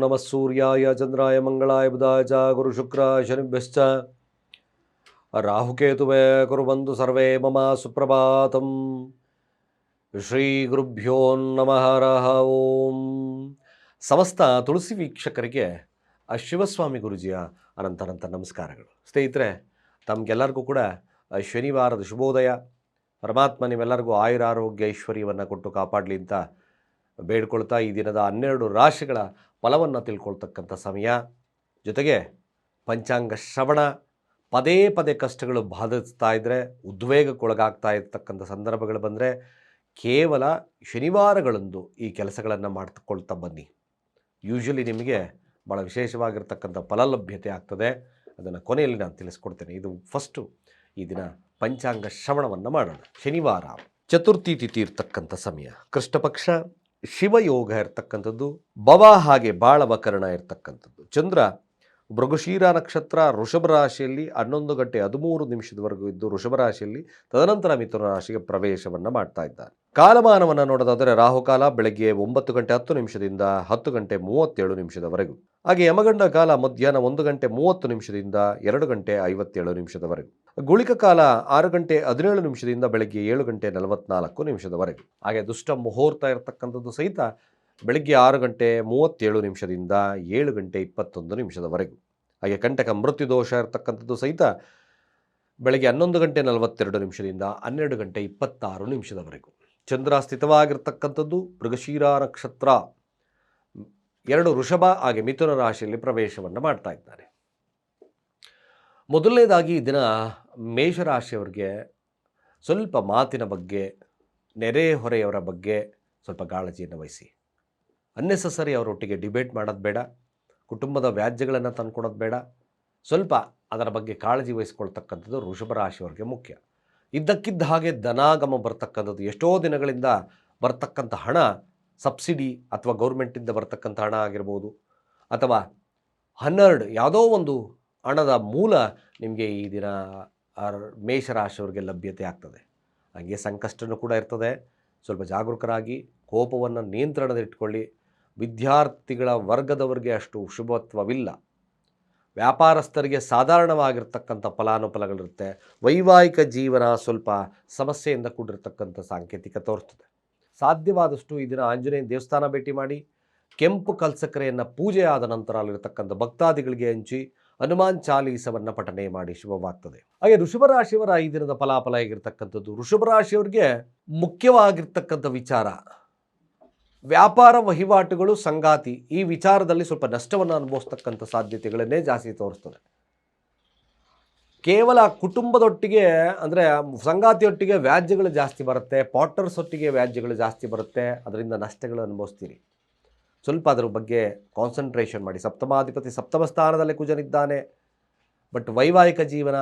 ನಮಃ ಸೂರ್ಯಾಯ ಚಂದ್ರಾಯ ಮಂಗಳಾಯ ಬುಧಾಯ ಗುರು ಶುಕ್ರ ಶನಿಭ್ಯಶ್ಚ ರಾಹುಕೇತುವೆ ಕುರುಬಂದು ಸರ್ವೇ ಮಮ ಸುಪ್ರಭಾತಂ ಶ್ರೀ ಗುರುಭ್ಯೋ ನಮಃ ರಹ ಓಂ ಸಮಸ್ತ ತುಳಸಿ ವೀಕ್ಷಕರಿಗೆ ಆ ಶಿವಸ್ವಾಮಿ ಗುರುಜಿಯ ಅನಂತನಂತ ನಮಸ್ಕಾರಗಳು. ಸ್ನೇಹಿತರೆ, ತಮಗೆಲ್ಲರಿಗೂ ಕೂಡ ಶನಿವಾರದ ಶುಭೋದಯ. ಪರಮಾತ್ಮ ನೀವೆಲ್ಲರಿಗೂ ಆಯುರಾರೋಗ್ಯ, ಐಶ್ವರ್ಯವನ್ನು ಕೊಟ್ಟು ಕಾಪಾಡಲಿ ಅಂತ ಬೇಡ್ಕೊಳ್ತಾ ಈ ದಿನದ ಹನ್ನೆರಡು ರಾಶಿಗಳ ಫಲವನ್ನು ತಿಳ್ಕೊಳ್ತಕ್ಕಂಥ ಸಮಯ. ಜೊತೆಗೆ ಪಂಚಾಂಗ ಶ್ರವಣ. ಪದೇ ಪದೇ ಕಷ್ಟಗಳು ಬಾಧಿಸ್ತಾ ಇದ್ದರೆ ಉದ್ವೇಗಕ್ಕೊಳಗಾಗ್ತಾ ಇರ್ತಕ್ಕಂಥ ಸಂದರ್ಭಗಳು ಬಂದರೆ ಕೇವಲ ಶನಿವಾರಗಳಂದು ಈ ಕೆಲಸಗಳನ್ನು ಮಾಡ್ಕೊಳ್ತಾ ಬನ್ನಿ. ಯೂಶ್ವಲಿ ನಿಮಗೆ ಭಾಳ ವಿಶೇಷವಾಗಿರ್ತಕ್ಕಂಥ ಫಲಲಭ್ಯತೆ ಆಗ್ತದೆ. ಅದನ್ನು ಕೊನೆಯಲ್ಲಿ ನಾನು ತಿಳಿಸ್ಕೊಡ್ತೇನೆ. ಇದು ಫಸ್ಟು ಈ ದಿನ ಪಂಚಾಂಗ ಶ್ರವಣವನ್ನು ಮಾಡೋಣ. ಶನಿವಾರ. ಚತುರ್ಥಿ ತಿಥಿ ಇರ್ತಕ್ಕಂಥ ಸಮಯ. ಕೃಷ್ಣಪಕ್ಷ. ಶಿವಯೋಗ ಇರ್ತಕ್ಕಂಥದ್ದು, ಭವ ಹಾಗೆ ಬಾಳವಕರಣ ಇರ್ತಕ್ಕಂಥದ್ದು. ಚಂದ್ರ ಮೃಗಶೀರ ನಕ್ಷತ್ರ ಋಷಭ ರಾಶಿಯಲ್ಲಿ ಹನ್ನೊಂದು ಗಂಟೆ ಹದಿಮೂರು ನಿಮಿಷದವರೆಗೂ ಇದ್ದು ಋಷಭ ರಾಶಿಯಲ್ಲಿ ತದನಂತರ ಮಿಥುನ ರಾಶಿಗೆ ಪ್ರವೇಶವನ್ನು ಮಾಡ್ತಾ ಇದ್ದಾನೆ. ಕಾಲಮಾನವನ್ನು ನೋಡೋದಾದರೆ ರಾಹುಕಾಲ ಬೆಳಗ್ಗೆ ಒಂಬತ್ತು ಗಂಟೆ ಹತ್ತು ನಿಮಿಷದಿಂದ ಹತ್ತು ಗಂಟೆ ಮೂವತ್ತೇಳು ನಿಮಿಷದವರೆಗೂ. ಹಾಗೆ ಯಮಗಂಡ ಕಾಲ ಮಧ್ಯಾಹ್ನ ಒಂದು ಗಂಟೆ ಮೂವತ್ತು ನಿಮಿಷದಿಂದ ಎರಡು ಗಂಟೆ ಐವತ್ತೇಳು ನಿಮಿಷದವರೆಗೂ. ಗುಳಿಕ ಕಾಲ ಆರು ಗಂಟೆ ಹದಿನೇಳು ನಿಮಿಷದಿಂದ ಬೆಳಗ್ಗೆ ಏಳು ಗಂಟೆ ನಲವತ್ನಾಲ್ಕು ನಿಮಿಷದವರೆಗೂ. ಹಾಗೆ ದುಷ್ಟ ಮುಹೂರ್ತ ಇರತಕ್ಕಂಥದ್ದು ಸಹಿತ ಬೆಳಗ್ಗೆ ಆರು ಗಂಟೆ ಮೂವತ್ತೇಳು ನಿಮಿಷದಿಂದ ಏಳು ಗಂಟೆ ಇಪ್ಪತ್ತೊಂದು ನಿಮಿಷದವರೆಗೂ. ಹಾಗೆ ಕಂಟಕ ಮೃತ್ಯು ದೋಷ ಇರತಕ್ಕಂಥದ್ದು ಸಹಿತ ಬೆಳಗ್ಗೆ ಹನ್ನೊಂದು ಗಂಟೆ ನಲವತ್ತೆರಡು ನಿಮಿಷದಿಂದ ಹನ್ನೆರಡು ಗಂಟೆ ಇಪ್ಪತ್ತಾರು ನಿಮಿಷದವರೆಗೂ. ಚಂದ್ರ ಸ್ಥಿತವಾಗಿರ್ತಕ್ಕಂಥದ್ದು ಮೃಗಶೀರ ನಕ್ಷತ್ರ. ಎರಡು ವೃಷಭ ಹಾಗೆ ಮಿಥುನ ರಾಶಿಯಲ್ಲಿ ಪ್ರವೇಶವನ್ನು ಮಾಡ್ತಾ ಇದ್ದಾರೆ. ಮೊದಲನೇದಾಗಿ ಈ ದಿನ ಮೇಷರಾಶಿಯವರಿಗೆ ಸ್ವಲ್ಪ ಮಾತಿನ ಬಗ್ಗೆ ನೆರೆಹೊರೆಯವರ ಬಗ್ಗೆ ಸ್ವಲ್ಪ ಕಾಳಜಿಯನ್ನು ವಹಿಸಿ. ಅನ್ನೆಸಸರಿ ಅವರೊಟ್ಟಿಗೆ ಡಿಬೇಟ್ ಮಾಡೋದು ಬೇಡ, ಕುಟುಂಬದ ವ್ಯಾಜ್ಯಗಳನ್ನು ತಂದುಕೊಡೋದು ಬೇಡ, ಸ್ವಲ್ಪ ಅದರ ಬಗ್ಗೆ ಕಾಳಜಿ ವಹಿಸ್ಕೊಳ್ತಕ್ಕಂಥದ್ದು ವೃಷಭ ರಾಶಿಯವರಿಗೆ ಮುಖ್ಯ. ಇದ್ದಕ್ಕಿದ್ದ ಹಾಗೆ ಧನಾಗಮ ಬರ್ತಕ್ಕಂಥದ್ದು, ಎಷ್ಟೋ ದಿನಗಳಿಂದ ಬರ್ತಕ್ಕಂಥ ಹಣ, ಸಬ್ಸಿಡಿ ಅಥವಾ ಗೌರ್ಮೆಂಟಿಂದ ಬರ್ತಕ್ಕಂಥ ಹಣ ಆಗಿರ್ಬೋದು, ಅಥವಾ ಹನ್ನೆರಡು, ಯಾವುದೋ ಒಂದು ಹಣದ ಮೂಲ ನಿಮಗೆ ಈ ದಿನ ಮೇಷರಾಶಿಯವ್ರಿಗೆ ಲಭ್ಯತೆ ಆಗ್ತದೆ. ಹಾಗೆ ಸಂಕಷ್ಟನೂ ಕೂಡ ಇರ್ತದೆ. ಸ್ವಲ್ಪ ಜಾಗರೂಕರಾಗಿ ಕೋಪವನ್ನು ನಿಯಂತ್ರಣದಲ್ಲಿಟ್ಕೊಳ್ಳಿ ವಿದ್ಯಾರ್ಥಿಗಳ ವರ್ಗದವರಿಗೆ ಅಷ್ಟು ಶುಭತ್ವವಿಲ್ಲ. ವ್ಯಾಪಾರಸ್ಥರಿಗೆ ಸಾಧಾರಣವಾಗಿರ್ತಕ್ಕಂಥ ಫಲಾನುಫಲಗಳಿರುತ್ತೆ. ವೈವಾಹಿಕ ಜೀವನ ಸ್ವಲ್ಪ ಸಮಸ್ಯೆಯಿಂದ ಕೂಡಿರ್ತಕ್ಕಂಥ ಸಾಂಕೇತಿಕ ತೋರಿಸ್ತದೆ ಸಾಧ್ಯವಾದಷ್ಟು ಈ ದಿನ ಆಂಜನೇಯ ದೇವಸ್ಥಾನ ಭೇಟಿ ಮಾಡಿ, ಕೆಂಪು ಕಲ್ಸಕರೆಯನ್ನು ಪೂಜೆ ಆದ ನಂತರ ಅಲ್ಲಿರ್ತಕ್ಕಂಥ ಭಕ್ತಾದಿಗಳಿಗೆ ಹಂಚಿ ಹನುಮಾನ್ ಚಾಲೀಸವನ್ನು ಪಠನೆ ಮಾಡಿ ಶುಭವಾಗ್ತದೆ. ಹಾಗೆ ಋಷಭ ರಾಶಿಯವರ ಈ ದಿನದ ಫಲಾಫಲ ಆಗಿರ್ತಕ್ಕಂಥದ್ದು ವೃಷಭ ರಾಶಿಯವರಿಗೆ ಮುಖ್ಯವಾಗಿರ್ತಕ್ಕಂಥ ವಿಚಾರ, ವ್ಯಾಪಾರ ವಹಿವಾಟುಗಳು, ಸಂಗಾತಿ ಈ ವಿಚಾರದಲ್ಲಿ ಸ್ವಲ್ಪ ನಷ್ಟವನ್ನು ಅನುಭವಿಸ್ತಕ್ಕಂಥ ಸಾಧ್ಯತೆಗಳನ್ನೇ ಜಾಸ್ತಿ ತೋರಿಸ್ತದೆ. ಕೇವಲ ಕುಟುಂಬದೊಟ್ಟಿಗೆ ಅಂದರೆ ಸಂಗಾತಿಯೊಟ್ಟಿಗೆ ವ್ಯಾಜ್ಯಗಳು ಜಾಸ್ತಿ ಬರುತ್ತೆ ಪಾಟರ್ಸ್ ಒಟ್ಟಿಗೆ ವ್ಯಾಜ್ಯಗಳು ಜಾಸ್ತಿ ಬರುತ್ತೆ, ಅದರಿಂದ ನಷ್ಟಗಳು ಅನುಭವಿಸ್ತೀರಿ. ಸ್ವಲ್ಪ ಅದರ ಬಗ್ಗೆ ಕಾನ್ಸಂಟ್ರೇಷನ್ ಮಾಡಿ. ಸಪ್ತಮಾಧಿಪತಿ ಸಪ್ತಮ ಸ್ಥಾನದಲ್ಲಿ ಕುಜನಿದ್ದಾನೆ. ಬಟ್ ವೈವಾಹಿಕ ಜೀವನ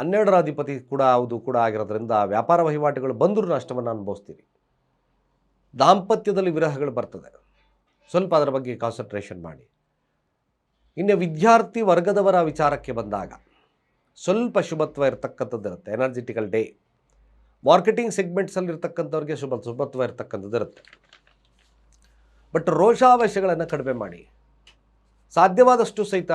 ಹನ್ನೆರಡರ ಅಧಿಪತಿ ಕೂಡ ಹೌದು ಕೂಡ ಆಗಿರೋದ್ರಿಂದ ವ್ಯಾಪಾರ ವಹಿವಾಟುಗಳು ಬಂದರೂ ನಷ್ಟವನ್ನು ಅನುಭವಿಸ್ತೀರಿ. ದಾಂಪತ್ಯದಲ್ಲಿ ವಿರಹಗಳು ಬರ್ತದೆ. ಸ್ವಲ್ಪ ಅದರ ಬಗ್ಗೆ ಕಾನ್ಸಂಟ್ರೇಷನ್ ಮಾಡಿ. ಇನ್ನು ವಿದ್ಯಾರ್ಥಿ ವರ್ಗದವರ ವಿಚಾರಕ್ಕೆ ಬಂದಾಗ ಸ್ವಲ್ಪ ಶುಭತ್ವ ಇರತಕ್ಕಂಥದ್ದು ಇರುತ್ತೆ. ಎನರ್ಜೆಟಿಕಲ್ ಡೇ ಮಾರ್ಕೆಟಿಂಗ್ ಸೆಗ್ಮೆಂಟ್ಸಲ್ಲಿ ಇರ್ತಕ್ಕಂಥವ್ರಿಗೆ ಶುಭ, ಶುಭತ್ವ ಇರತಕ್ಕಂಥದ್ದು ಇರುತ್ತೆ. ಬಟ್ ರೋಷಾವೇಶಗಳನ್ನು ಕಡಿಮೆ ಮಾಡಿ. ಸಾಧ್ಯವಾದಷ್ಟು ಸಹಿತ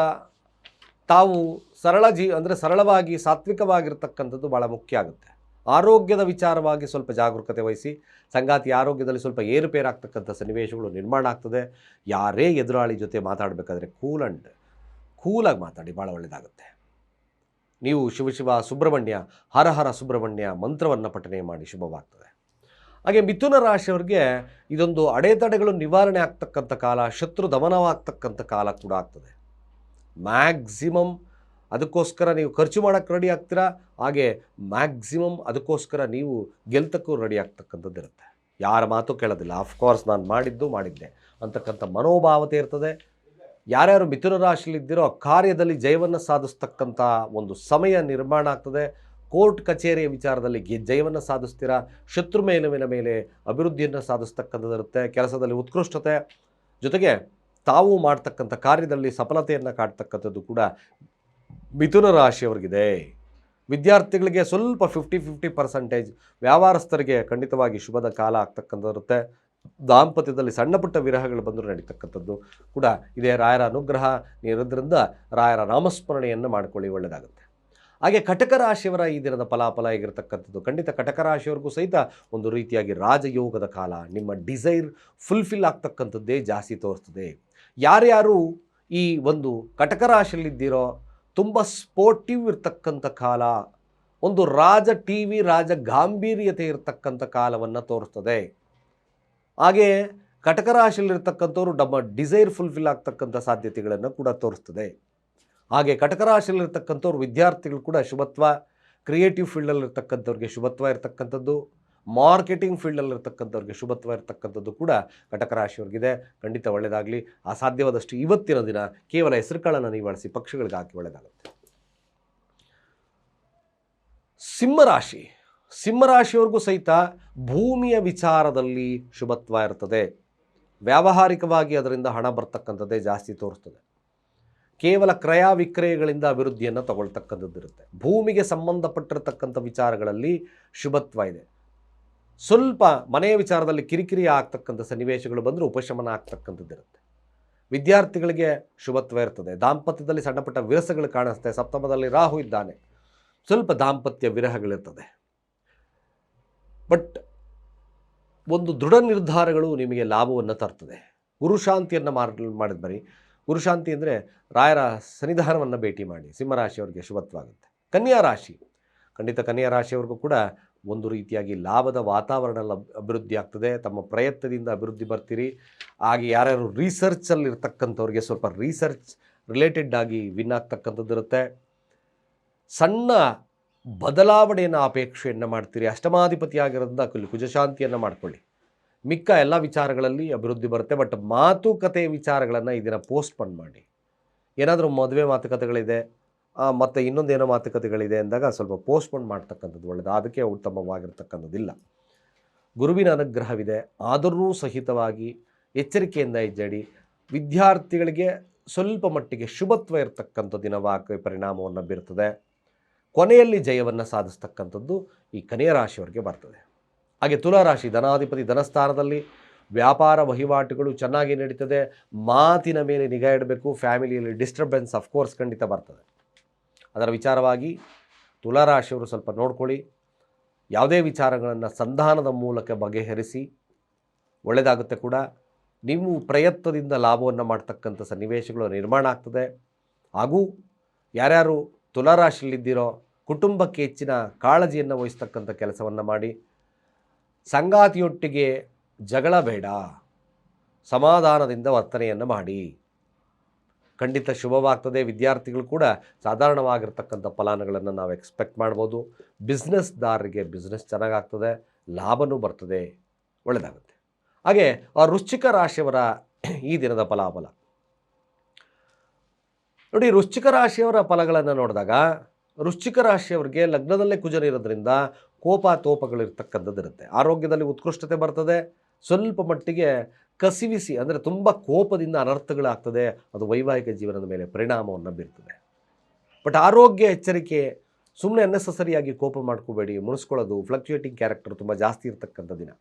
ತಾವು ಸರಳ ಜೀ, ಅಂದರೆ ಸರಳವಾಗಿ ಸಾತ್ವಿಕವಾಗಿರ್ತಕ್ಕಂಥದ್ದು ಭಾಳ ಮುಖ್ಯ ಆಗುತ್ತೆ. ಆರೋಗ್ಯದ ವಿಚಾರವಾಗಿ ಸ್ವಲ್ಪ ಜಾಗರೂಕತೆ ವಹಿಸಿ, ಸಂಗಾತಿ ಆರೋಗ್ಯದಲ್ಲಿ ಸ್ವಲ್ಪ ಏರುಪೇರಾಗ್ತಕ್ಕಂಥ ಸನ್ನಿವೇಶಗಳು ನಿರ್ಮಾಣ ಆಗ್ತದೆ. ಯಾರೇ ಎದುರಾಳಿ ಜೊತೆ ಮಾತಾಡಬೇಕಾದ್ರೆ ಕೂಲ್ ಅಂಡ್ ಕೂಲಾಗಿ ಮಾತಾಡಿ ಭಾಳ ಒಳ್ಳೆಯದಾಗುತ್ತೆ ನೀವು ಶಿವ ಶಿವ ಸುಬ್ರಹ್ಮಣ್ಯ, ಹರ ಹರ ಸುಬ್ರಹ್ಮಣ್ಯ ಮಂತ್ರವನ್ನು ಪಠನೆ ಮಾಡಿ ಶುಭವಾಗ್ತದೆ. ಹಾಗೆ ಮಿಥುನ ರಾಶಿಯವರಿಗೆ ಇದೊಂದು ಅಡೆತಡೆಗಳು ನಿವಾರಣೆ ಆಗ್ತಕ್ಕಂಥ ಕಾಲ, ಶತ್ರು ದಮನವಾಗ್ತಕ್ಕಂಥ ಕಾಲ ಕೂಡ ಆಗ್ತದೆ. ಮ್ಯಾಕ್ಸಿಮಮ್ ಅದಕ್ಕೋಸ್ಕರ ನೀವು ಖರ್ಚು ಮಾಡೋಕ್ಕೆ ರೆಡಿ ಆಗ್ತೀರಾ? ಹಾಗೆ ಮ್ಯಾಕ್ಸಿಮಮ್ ಅದಕ್ಕೋಸ್ಕರ ನೀವು ಗೆಲ್ತಕ್ಕೂ ರೆಡಿ ಆಗ್ತಕ್ಕಂಥದ್ದು ಇರುತ್ತೆ. ಯಾರ ಮಾತು ಕೇಳೋದಿಲ್ಲ. ಆಫ್ಕೋರ್ಸ್ ನಾನು ಮಾಡಿದ್ದು ಮಾಡಿದ್ದೆ ಅಂತಕ್ಕಂಥ ಮನೋಭಾವತೆ ಇರ್ತದೆ. ಯಾರ್ಯಾರು ಮಿಥುನ ರಾಶಿಯಲ್ಲಿದ್ದಿರೋ ಕಾರ್ಯದಲ್ಲಿ ಜಯವನ್ನು ಸಾಧಿಸ್ತಕ್ಕಂಥ ಒಂದು ಸಮಯ ನಿರ್ಮಾಣ ಆಗ್ತದೆ. ಕೋರ್ಟ್ ಕಚೇರಿಯ ವಿಚಾರದಲ್ಲಿ ಜಯವನ್ನು ಸಾಧಿಸ್ತೀರಾ? ಶತ್ರು ಮೇಲುವಿನ ಮೇಲೆ ಅಭಿವೃದ್ಧಿಯನ್ನು ಸಾಧಿಸ್ತಕ್ಕಂಥದ್ದಿರುತ್ತೆ, ಕೆಲಸದಲ್ಲಿ ಉತ್ಕೃಷ್ಟತೆ. ಜೊತೆಗೆ ತಾವು ಮಾಡ್ತಕ್ಕಂಥ ಕಾರ್ಯದಲ್ಲಿ ಸಫಲತೆಯನ್ನು ಕಾಡ್ತಕ್ಕಂಥದ್ದು ಕೂಡ ಮಿಥುನ ರಾಶಿಯವರಿಗಿದೆ. ವಿದ್ಯಾರ್ಥಿಗಳಿಗೆ ಸ್ವಲ್ಪ ಫಿಫ್ಟಿ ಫಿಫ್ಟಿ ಪರ್ಸೆಂಟೇಜ್ ವ್ಯವಹಾರಸ್ಥರಿಗೆ ಖಂಡಿತವಾಗಿ ಶುಭದ ಕಾಲ ಆಗ್ತಕ್ಕಂಥದ್ದಿರುತ್ತೆ. ದಾಂಪತ್ಯದಲ್ಲಿ ಸಣ್ಣ ಪುಟ್ಟ ವಿರಹಗಳು ಬಂದರೂ ನಡೀತಕ್ಕಂಥದ್ದು ಕೂಡ ಇದೇ. ರಾಯರ ಅನುಗ್ರಹ ನೀರೋದ್ರಿಂದ ರಾಯರ ನಾಮಸ್ಮರಣೆಯನ್ನು ಮಾಡಿಕೊಳ್ಳಿ, ಒಳ್ಳೆಯದಾಗುತ್ತೆ. ಹಾಗೆ ಕಟಕ ರಾಶಿಯವರ ಈ ದಿನದ ಫಲಾಫಲ ಆಗಿರತಕ್ಕಂಥದ್ದು. ಖಂಡಿತ ಕಟಕ ರಾಶಿಯವರೆಗೂ ಸಹಿತ ಒಂದು ರೀತಿಯಾಗಿ ರಾಜಯೋಗದ ಕಾಲ, ನಿಮ್ಮ ಡಿಸೈರ್ ಫುಲ್ಫಿಲ್ ಆಗ್ತಕ್ಕಂಥದ್ದೇ ಜಾಸ್ತಿ ತೋರಿಸ್ತದೆ. ಯಾರ್ಯಾರು ಈ ಒಂದು ಕಟಕ ರಾಶಿಯಲ್ಲಿದ್ದೀರೋ ತುಂಬ ಸ್ಪೋರ್ಟಿವ್ ಇರ್ತಕ್ಕಂಥ ಕಾಲ, ಒಂದು ರಾಜ ಟಿ ವಿ ರಾಜ ಗಾಂಭೀರ್ಯತೆ ಇರತಕ್ಕಂಥ ಕಾಲವನ್ನು ತೋರಿಸ್ತದೆ. ಹಾಗೆ ಕಟಕ ರಾಶಿಯಲ್ಲಿರ್ತಕ್ಕಂಥವ್ರು ನಮ್ಮ ಡಿಸೈರ್ ಫುಲ್ಫಿಲ್ ಆಗ್ತಕ್ಕಂಥ ಸಾಧ್ಯತೆಗಳನ್ನು ಕೂಡ ತೋರಿಸ್ತದೆ. ಹಾಗೆ ಕಟಕ ರಾಶಿಯಲ್ಲಿರ್ತಕ್ಕಂಥವ್ರು ವಿದ್ಯಾರ್ಥಿಗಳು ಕೂಡ ಶುಭತ್ವ ಕ್ರಿಯೇಟಿವ್ ಫೀಲ್ಡಲ್ಲಿರ್ತಕ್ಕಂಥವ್ರಿಗೆ ಶುಭತ್ವ ಇರತಕ್ಕಂಥದ್ದು ಮಾರ್ಕೆಟಿಂಗ್ ಫೀಲ್ಡಲ್ಲಿರ್ತಕ್ಕಂಥವ್ರಿಗೆ ಶುಭತ್ವ ಇರತಕ್ಕಂಥದ್ದು ಕೂಡ ಕಟಕ ರಾಶಿಯವ್ರಿಗಿದೆ ಖಂಡಿತ ಒಳ್ಳೆಯದಾಗಲಿ ಅಸಾಧ್ಯವಾದಷ್ಟು ಇವತ್ತಿನ ದಿನ ಕೇವಲ ಹೆಸರುಗಳನ್ನು ನಿವಾರಿಸಿ ಪಕ್ಷಗಳಿಗೆ ಹಾಕಿ ಒಳ್ಳೆಯದಾಗುತ್ತೆ ಸಿಂಹರಾಶಿ. ಸಿಂಹರಾಶಿಯವ್ರಿಗೂ ಸಹಿತ ಭೂಮಿಯ ವಿಚಾರದಲ್ಲಿ ಶುಭತ್ವ ಇರ್ತದೆ. ವ್ಯಾವಹಾರಿಕವಾಗಿ ಅದರಿಂದ ಹಣ ಬರ್ತಕ್ಕಂಥದ್ದೇ ಜಾಸ್ತಿ ತೋರಿಸ್ತದೆ. ಕೇವಲ ಕ್ರಯ ವಿಕ್ರಯಗಳಿಂದ ಅಭಿವೃದ್ಧಿಯನ್ನು ತಗೊಳ್ತಕ್ಕಂಥದ್ದು ಇರುತ್ತೆ ಭೂಮಿಗೆ ಸಂಬಂಧಪಟ್ಟಿರತಕ್ಕಂಥ ವಿಚಾರಗಳಲ್ಲಿ ಶುಭತ್ವ ಇದೆ. ಸ್ವಲ್ಪ ಮನೆಯ ವಿಚಾರದಲ್ಲಿ ಕಿರಿಕಿರಿ ಆಗ್ತಕ್ಕಂಥ ಸನ್ನಿವೇಶಗಳು ಬಂದರೂ ಉಪಶಮನ ಆಗ್ತಕ್ಕಂಥದ್ದು ಇರುತ್ತೆ ವಿದ್ಯಾರ್ಥಿಗಳಿಗೆ ಶುಭತ್ವ ಇರ್ತದೆ. ದಾಂಪತ್ಯದಲ್ಲಿ ಸಣ್ಣಪುಟ್ಟ ವಿರಸಗಳು ಕಾಣಿಸ್ತದೆ ಸಪ್ತಮದಲ್ಲಿ ರಾಹು ಇದ್ದಾನೆ. ಸ್ವಲ್ಪ ದಾಂಪತ್ಯ ವಿರಹಗಳಿರ್ತದೆ. ಬಟ್ ಒಂದು ದೃಢ ನಿರ್ಧಾರಗಳು ನಿಮಗೆ ಲಾಭವನ್ನು ತರ್ತದೆ. ಗುರುಶಾಂತಿಯನ್ನು ಮಾಡಿ ಮಾಡಿದ ಬರೀ ಗುರುಶಾಂತಿ ಅಂದರೆ ರಾಯರ ಸನ್ನಿಧಾನವನ್ನು ಭೇಟಿ ಮಾಡಿ, ಸಿಂಹರಾಶಿಯವರಿಗೆ ಶುಭತ್ವಾಗುತ್ತೆ. ಕನ್ಯಾ ರಾಶಿ, ಖಂಡಿತ ಕನ್ಯಾ ರಾಶಿಯವ್ರಿಗೂ ಕೂಡ ಒಂದು ರೀತಿಯಾಗಿ ಲಾಭದ ವಾತಾವರಣ ಅಭಿವೃದ್ಧಿ ಆಗ್ತದೆ. ತಮ್ಮ ಪ್ರಯತ್ನದಿಂದ ಅಭಿವೃದ್ಧಿ ಬರ್ತೀರಿ. ಹಾಗೆ ಯಾರ್ಯಾರು ರಿಸರ್ಚಲ್ಲಿ ಇರ್ತಕ್ಕಂಥವ್ರಿಗೆ ಸ್ವಲ್ಪ ರಿಸರ್ಚ್ ರಿಲೇಟೆಡ್ ಆಗಿ ವಿನ್ ಆಗ್ತಕ್ಕಂಥದ್ದು ಇರುತ್ತೆ. ಸಣ್ಣ ಬದಲಾವಣೆಯನ್ನು, ಅಪೇಕ್ಷೆಯನ್ನು ಮಾಡ್ತೀರಿ. ಅಷ್ಟಮಾಧಿಪತಿ ಆಗಿರೋದ್ರಿಂದ ಕುಲ್ ಕುಜಶಾಂತಿಯನ್ನು ಮಾಡ್ಕೊಳ್ಳಿ. ಮಿಕ್ಕ ಎಲ್ಲ ವಿಚಾರಗಳಲ್ಲಿ ಅಭಿವೃದ್ಧಿ ಬರುತ್ತೆ, ಬಟ್ ಮಾತುಕತೆ ವಿಚಾರಗಳನ್ನು ಇದನ್ನು ಪೋಸ್ಟ್ಪೋನ್ ಮಾಡಿ. ಏನಾದರೂ ಮದುವೆ ಮಾತುಕತೆಗಳಿದೆ ಮತ್ತು ಇನ್ನೊಂದೇನೋ ಮಾತುಕತೆಗಳಿದೆ ಅಂದಾಗ ಸ್ವಲ್ಪ ಪೋಸ್ಟ್ಪೋನ್ ಮಾಡ್ತಕ್ಕಂಥದ್ದು ಒಳ್ಳೆಯದು ಅದಕ್ಕೆ ಉತ್ತಮವಾಗಿರ್ತಕ್ಕಂಥದ್ದಿಲ್ಲ. ಗುರುವಿನ ಅನುಗ್ರಹವಿದೆ, ಆದರೂ ಸಹಿತವಾಗಿ ಎಚ್ಚರಿಕೆಯಿಂದ ಹೆಜ್ಜಡಿ ವಿದ್ಯಾರ್ಥಿಗಳಿಗೆ ಸ್ವಲ್ಪ ಮಟ್ಟಿಗೆ ಶುಭತ್ವ ಇರತಕ್ಕಂಥ ದಿನವಾಗಿ ಪರಿಣಾಮವನ್ನು ಬೀರ್ತದೆ. ಕೊನೆಯಲ್ಲಿ ಜಯವನ್ನು ಸಾಧಿಸ್ತಕ್ಕಂಥದ್ದು ಈ ಕನೆಯ ರಾಶಿಯವರಿಗೆ ಬರ್ತದೆ. ಹಾಗೆ ತುಲಾರಾಶಿ ಧನಾಧಿಪತಿ ಧನಸ್ಥಾನದಲ್ಲಿ ವ್ಯಾಪಾರ ವಹಿವಾಟುಗಳು ಚೆನ್ನಾಗಿ ನಡೀತದೆ. ಮಾತಿನ ಮೇಲೆ ನಿಗಾ ಇಡಬೇಕು. ಫ್ಯಾಮಿಲಿಯಲ್ಲಿ ಡಿಸ್ಟರ್ಬೆನ್ಸ್ ಅಫ್ಕೋರ್ಸ್ ಖಂಡಿತ ಬರ್ತದೆ. ಅದರ ವಿಚಾರವಾಗಿ ತುಲಾರಾಶಿಯವರು ಸ್ವಲ್ಪ ನೋಡ್ಕೊಳ್ಳಿ. ಯಾವುದೇ ವಿಚಾರಗಳನ್ನು ಸಂಧಾನದ ಮೂಲಕ ಬಗೆಹರಿಸಿ ಒಳ್ಳೆಯದಾಗುತ್ತೆ ಕೂಡ. ನೀವು ಪ್ರಯತ್ನದಿಂದ ಲಾಭವನ್ನು ಮಾಡ್ತಕ್ಕಂಥ ಸನ್ನಿವೇಶಗಳು ನಿರ್ಮಾಣ ಆಗ್ತದೆ. ಹಾಗೂ ಯಾರ್ಯಾರು ತುಲಾರಾಶಿಯಲ್ಲಿದ್ದೀರೋ ಕುಟುಂಬಕ್ಕೆ ಹೆಚ್ಚಿನ ಕಾಳಜಿಯನ್ನು ವಹಿಸ್ತಕ್ಕಂಥ ಕೆಲಸವನ್ನು ಮಾಡಿ. ಸಂಗಾತಿಯೊಟ್ಟಿಗೆ ಜಗಳ ಬೇಡ. ಸಮಾಧಾನದಿಂದ ವರ್ತನೆಯನ್ನು ಮಾಡಿ. ಖಂಡಿತ ಶುಭವಾಗ್ತದೆ. ವಿದ್ಯಾರ್ಥಿಗಳು ಕೂಡ ಸಾಧಾರಣವಾಗಿರ್ತಕ್ಕಂಥ ಫಲಾನುಗಳನ್ನು ನಾವು ಎಕ್ಸ್ಪೆಕ್ಟ್ ಮಾಡ್ಬೋದು. ಬಿಸ್ನೆಸ್ದಾರರಿಗೆ ಬಿಸ್ನೆಸ್ ಚೆನ್ನಾಗಾಗ್ತದೆ. ಲಾಭನೂ ಬರ್ತದೆ. ಒಳ್ಳೆಯದಾಗುತ್ತೆ ಹಾಗೆ ಆ ವೃಶ್ಚಿಕ ರಾಶಿಯವರ ಈ ದಿನದ ಫಲಾಫಲ. ನೋಡಿ, ವೃಶ್ಚಿಕ ರಾಶಿಯವರ ಫಲಗಳನ್ನು ನೋಡಿದಾಗ ವೃಶ್ಚಿಕ ರಾಶಿಯವರಿಗೆ ಲಗ್ನದಲ್ಲೇ ಕುಜನಿರೋದ್ರಿಂದ ಕೋಪ ತೋಪಗಳಿರ್ತಕ್ಕಂಥದ್ದು ಇರುತ್ತೆ ಆರೋಗ್ಯದಲ್ಲಿ ಉತ್ಕೃಷ್ಟತೆ ಬರ್ತದೆ, ಸ್ವಲ್ಪ ಮಟ್ಟಿಗೆ ಕಸಿವಿಸಿ ಅಂದರೆ ತುಂಬ ಕೋಪದಿಂದ ಅನರ್ಥಗಳಾಗ್ತದೆ, ಅದು ವೈವಾಹಿಕ ಜೀವನದ ಮೇಲೆ ಪರಿಣಾಮವನ್ನು ಬೀರ್ತದೆ. ಬಟ್ ಆರೋಗ್ಯ ಎಚ್ಚರಿಕೆ ಸುಮ್ಮನೆ ಅನ್ನೆಸಸರಿಯಾಗಿ ಕೋಪ ಮಾಡ್ಕೋಬೇಡಿ ಮುನಿಸ್ಕೊಳ್ಳೋದು ಫ್ಲಕ್ಚುಯೇಟಿಂಗ್ ಕ್ಯಾರೆಕ್ಟರ್ ತುಂಬ ಜಾಸ್ತಿ ಇರತಕ್ಕಂಥ ದಿನ.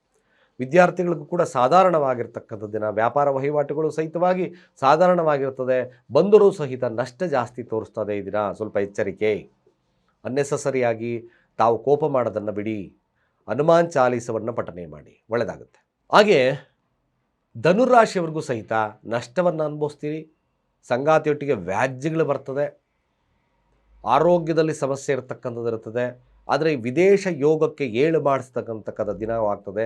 ವಿದ್ಯಾರ್ಥಿಗಳಿಗೂ ಕೂಡ ಸಾಧಾರಣವಾಗಿರ್ತಕ್ಕಂಥ ದಿನ, ವ್ಯಾಪಾರ ವಹಿವಾಟುಗಳು ಸಹಿತವಾಗಿ ಸಾಧಾರಣವಾಗಿರ್ತದೆ, ಬಂದರೂ ಸಹಿತ ನಷ್ಟ ಜಾಸ್ತಿ ತೋರಿಸ್ತದೆ ಈ ದಿನ, ಸ್ವಲ್ಪ ಎಚ್ಚರಿಕೆ. ಅನ್ನೆಸಸರಿಯಾಗಿ ತಾವು ಕೋಪ ಮಾಡೋದನ್ನು ಬಿಡಿ, ಹನುಮಾನ್ ಚಾಲೀಸವನ್ನು ಪಠನೆ ಮಾಡಿ ಒಳ್ಳೆಯದಾಗುತ್ತೆ ಹಾಗೆ ಧನುರಾಶಿಯವರೆಗೂ ಸಹಿತ ನಷ್ಟವನ್ನು ಅನುಭವಿಸ್ತೀರಿ, ಸಂಗಾತಿಯೊಟ್ಟಿಗೆ ವ್ಯಾಜ್ಯಗಳು ಬರ್ತದೆ, ಆರೋಗ್ಯದಲ್ಲಿ ಸಮಸ್ಯೆ ಇರತಕ್ಕಂಥದ್ದು ಇರ್ತದೆ, ಆದರೆ ವಿದೇಶ ಯೋಗಕ್ಕೆ ಏಳು ಮಾಡಿಸ್ತಕ್ಕಂತಕ್ಕಂಥ ದಿನವಾಗ್ತದೆ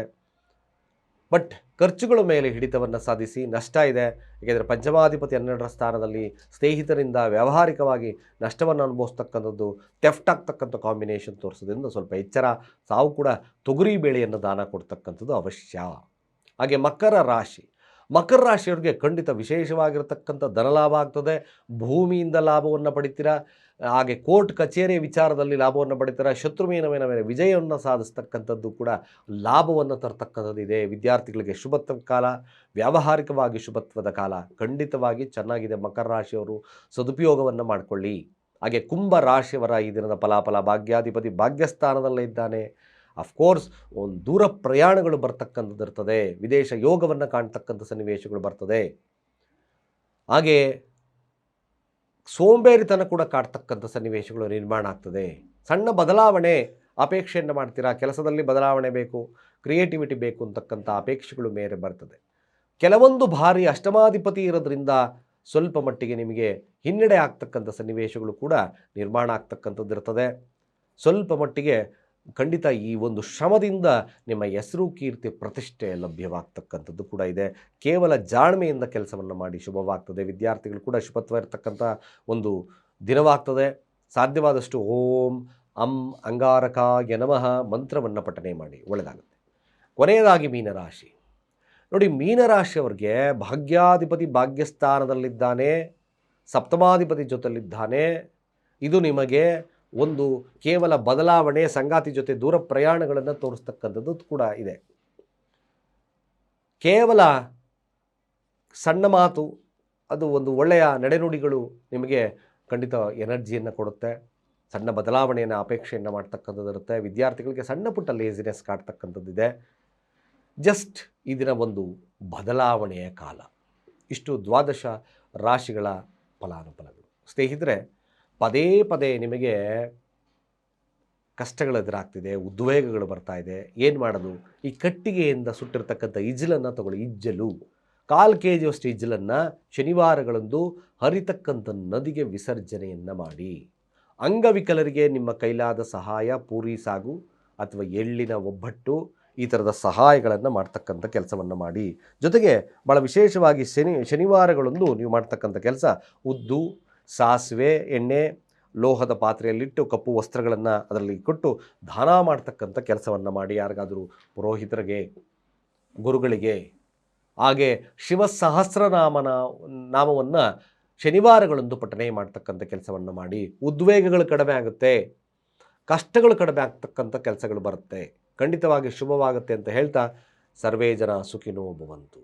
ಬಟ್ ಖರ್ಚುಗಳ ಮೇಲೆ ಹಿಡಿತವನ್ನು ಸಾಧಿಸಿ ನಷ್ಟ ಇದೆ. ಏಕೆಂದರೆ ಪಂಚಮಾಧಿಪತಿ ಹನ್ನೆರಡರ ಸ್ಥಾನದಲ್ಲಿ ಸ್ನೇಹಿತರಿಂದ ವ್ಯಾವಹಾರಿಕವಾಗಿ ನಷ್ಟವನ್ನು ಅನುಭವಿಸ್ತಕ್ಕಂಥದ್ದು ತೆಫ್ಟ್ ಆಗ್ತಕ್ಕಂಥ ಕಾಂಬಿನೇಷನ್ ತೋರಿಸೋದ್ರಿಂದ ಸ್ವಲ್ಪ ಎಚ್ಚರ ತಾವು ಕೂಡ ತೊಗರಿ ಬೇಳೆಯನ್ನು ದಾನ ಕೊಡ್ತಕ್ಕಂಥದ್ದು ಅವಶ್ಯ. ಹಾಗೆ ಮಕರ ರಾಶಿ. ಮಕರ ರಾಶಿಯವರಿಗೆ ಖಂಡಿತ ವಿಶೇಷವಾಗಿರತಕ್ಕಂಥ ಧನಲಾಭ ಆಗ್ತದೆ. ಭೂಮಿಯಿಂದ ಲಾಭವನ್ನು ಪಡಿತೀರಾ? ಹಾಗೆ ಕೋರ್ಟ್ ಕಚೇರಿ ವಿಚಾರದಲ್ಲಿ ಲಾಭವನ್ನು ಪಡಿತಾರೆ? ಶತ್ರು ಮೇಲವೇನ ಮೇಲೆ ವಿಜಯವನ್ನು ಸಾಧಿಸ್ತಕ್ಕಂಥದ್ದು ಕೂಡ ಲಾಭವನ್ನು ತರ್ತಕ್ಕಂಥದ್ದು ಇದೆ. ವಿದ್ಯಾರ್ಥಿಗಳಿಗೆ ಶುಭತ್ವ ಕಾಲ, ವ್ಯಾವಹಾರಿಕವಾಗಿ ಶುಭತ್ವದ ಕಾಲ, ಖಂಡಿತವಾಗಿ ಚೆನ್ನಾಗಿದೆ ಮಕರ ರಾಶಿಯವರು. ಸದುಪಯೋಗವನ್ನು ಮಾಡಿಕೊಳ್ಳಿ. ಹಾಗೆ ಕುಂಭ ರಾಶಿಯವರ ಈ ದಿನದ ಫಲಾಫಲ, ಭಾಗ್ಯಾಧಿಪತಿ ಭಾಗ್ಯಸ್ಥಾನದಲ್ಲೇ ಇದ್ದಾನೆ. ಅಫ್ಕೋರ್ಸ್ ಒಂದು ದೂರ ಪ್ರಯಾಣಗಳು ಬರ್ತಕ್ಕಂಥದ್ದು ಇರ್ತದೆ ವಿದೇಶ ಯೋಗವನ್ನು ಕಾಣ್ತಕ್ಕಂಥ ಸನ್ನಿವೇಶಗಳು ಬರ್ತದೆ. ಹಾಗೆ ಸೋಂಬೇರಿತನ ಕೂಡ ಕಾಡ್ತಕ್ಕಂಥ ಸನ್ನಿವೇಶಗಳು ನಿರ್ಮಾಣ ಆಗ್ತದೆ. ಸಣ್ಣ ಬದಲಾವಣೆ ಅಪೇಕ್ಷೆಯನ್ನು ಮಾಡ್ತೀರಾ? ಕೆಲಸದಲ್ಲಿ ಬದಲಾವಣೆ ಬೇಕು, ಕ್ರಿಯೇಟಿವಿಟಿ ಬೇಕು ಅಂತಕ್ಕಂಥ ಅಪೇಕ್ಷೆಗಳು ಮೇರೆ ಬರ್ತದೆ. ಕೆಲವೊಂದು ಬಾರಿ ಅಷ್ಟಮಾಧಿಪತಿ ಇರೋದ್ರಿಂದ ಸ್ವಲ್ಪ ಮಟ್ಟಿಗೆ ನಿಮಗೆ ಹಿನ್ನಡೆ ಆಗ್ತಕ್ಕಂಥ ಸನ್ನಿವೇಶಗಳು ಕೂಡ ನಿರ್ಮಾಣ ಆಗ್ತಕ್ಕಂಥದ್ದು ಇರ್ತದೆ. ಸ್ವಲ್ಪ ಮಟ್ಟಿಗೆ ಖಂಡಿತ ಈ ಒಂದು ಶ್ರಮದಿಂದ ನಿಮ್ಮ ಹೆಸರು, ಕೀರ್ತಿ, ಪ್ರತಿಷ್ಠೆ ಲಭ್ಯವಾಗ್ತಕ್ಕಂಥದ್ದು ಕೂಡ ಇದೆ. ಕೇವಲ ಜಾಣ್ಮೆಯಿಂದ ಕೆಲಸವನ್ನು ಮಾಡಿ ಶುಭವಾಗ್ತದೆ. ವಿದ್ಯಾರ್ಥಿಗಳು ಕೂಡ ಶುಭತ್ವ ಇರತಕ್ಕಂಥ ಒಂದು ದಿನವಾಗ್ತದೆ. ಸಾಧ್ಯವಾದಷ್ಟು ಓಂ ಅಂ ಅಂಗಾರಕಾಯ ನಮಃ ಮಂತ್ರವನ್ನು ಪಠನೆ ಮಾಡಿ ಒಳ್ಳೆಯದಾಗುತ್ತೆ ಕೊನೆಯದಾಗಿ ಮೀನರಾಶಿ. ನೋಡಿ ಮೀನರಾಶಿಯವ್ರಿಗೆ ಭಾಗ್ಯಾಧಿಪತಿ ಭಾಗ್ಯಸ್ಥಾನದಲ್ಲಿದ್ದಾನೆ, ಸಪ್ತಮಾಧಿಪತಿ ಜೊತೆಲಿದ್ದಾನೆ ಇದು ನಿಮಗೆ ಒಂದು ಕೇವಲ ಬದಲಾವಣೆ ಸಂಗಾತಿ ಜೊತೆ ದೂರ ಪ್ರಯಾಣಗಳನ್ನು ತೋರಿಸ್ತಕ್ಕಂಥದ್ದು ಕೂಡ ಇದೆ. ಕೇವಲ ಸಣ್ಣ ಮಾತು, ಅದು ಒಂದು ಒಳ್ಳೆಯ ನಡೆನುಡಿಗಳು ನಿಮಗೆ ಖಂಡಿತ ಎನರ್ಜಿಯನ್ನು ಕೊಡುತ್ತೆ. ಸಣ್ಣ ಬದಲಾವಣೆಯನ್ನು, ಅಪೇಕ್ಷೆಯನ್ನು ಮಾಡ್ತಕ್ಕಂಥದ್ದು ಇರುತ್ತೆ. ವಿದ್ಯಾರ್ಥಿಗಳಿಗೆ ಸಣ್ಣ ಪುಟ್ಟ ಲೇಸಿನೆಸ್ ಕಾಡ್ತಕ್ಕಂಥದ್ದಿದೆ ಜಸ್ಟ್ ಇದರ ಒಂದು ಬದಲಾವಣೆಯ ಕಾಲ. ಇಷ್ಟು ದ್ವಾದಶ ರಾಶಿಗಳ ಫಲಾನುಫಲಗಳು ಸ್ನೇಹಿತರೆ ಪದೇ ಪದೇ ನಿಮಗೆ ಕಷ್ಟಗಳು ಎದುರಾಗ್ತಿದೆ, ಉದ್ವೇಗಗಳು ಬರ್ತಾ ಇದೆ. ಏನು ಮಾಡೋದು? ಈ ಕಟ್ಟಿಗೆಯಿಂದ ಸುಟ್ಟಿರ್ತಕ್ಕಂಥ ಇಜ್ಜಲನ್ನು ತಗೊಳ್ಳಿ. ಇಜ್ಜಲು. ಕಾಲು ಕೆ ಜಿಯಷ್ಟು ಇಜ್ಜಲನ್ನು ಶನಿವಾರಗಳಂದು ಹರಿತಕ್ಕಂಥ ನದಿಗೆ ವಿಸರ್ಜನೆಯನ್ನು ಮಾಡಿ. ಅಂಗವಿಕಲರಿಗೆ ನಿಮ್ಮ ಕೈಲಾದ ಸಹಾಯ, ಪೂರಿ ಸಾಗು ಅಥವಾ ಎಳ್ಳಿನ ಒಬ್ಬಟ್ಟು, ಈ ಥರದ ಸಹಾಯಗಳನ್ನು ಮಾಡ್ತಕ್ಕಂಥ ಕೆಲಸವನ್ನು ಮಾಡಿ. ಜೊತೆಗೆ ಭಾಳ ವಿಶೇಷವಾಗಿ ಶನಿ, ಶನಿವಾರಗಳಂದು ನೀವು ಮಾಡ್ತಕ್ಕಂಥ ಕೆಲಸ ಉದ್ದು ಸಾಸಿವೆ, ಎಣ್ಣೆ, ಲೋಹದ ಪಾತ್ರೆಯಲ್ಲಿಟ್ಟು ಕಪ್ಪು ವಸ್ತ್ರಗಳನ್ನು ಅದರಲ್ಲಿ ಕೊಟ್ಟು ದಾನ ಮಾಡ್ತಕ್ಕಂಥ ಕೆಲಸವನ್ನು ಮಾಡಿ ಯಾರಿಗಾದರೂ ಪುರೋಹಿತರಿಗೆ, ಗುರುಗಳಿಗೆ, ಹಾಗೆ ಶಿವ ಸಹಸ್ರನಾಮನ ನಾಮವನ್ನು ಶನಿವಾರಗಳಂದು ಪಠನೆ ಮಾಡ್ತಕ್ಕಂಥ ಕೆಲಸವನ್ನು ಮಾಡಿ ಉದ್ವೇಗಗಳು ಕಡಿಮೆ ಆಗುತ್ತೆ, ಕಷ್ಟಗಳು ಕಡಿಮೆ ಆಗ್ತಕ್ಕಂಥ ಕೆಲಸಗಳು ಬರುತ್ತೆ, ಖಂಡಿತವಾಗಿ ಶುಭವಾಗುತ್ತೆ ಅಂತ ಹೇಳ್ತಾ ಸರ್ವೇ ಜನ ಸುಖಿನೋ ಭವಂತು.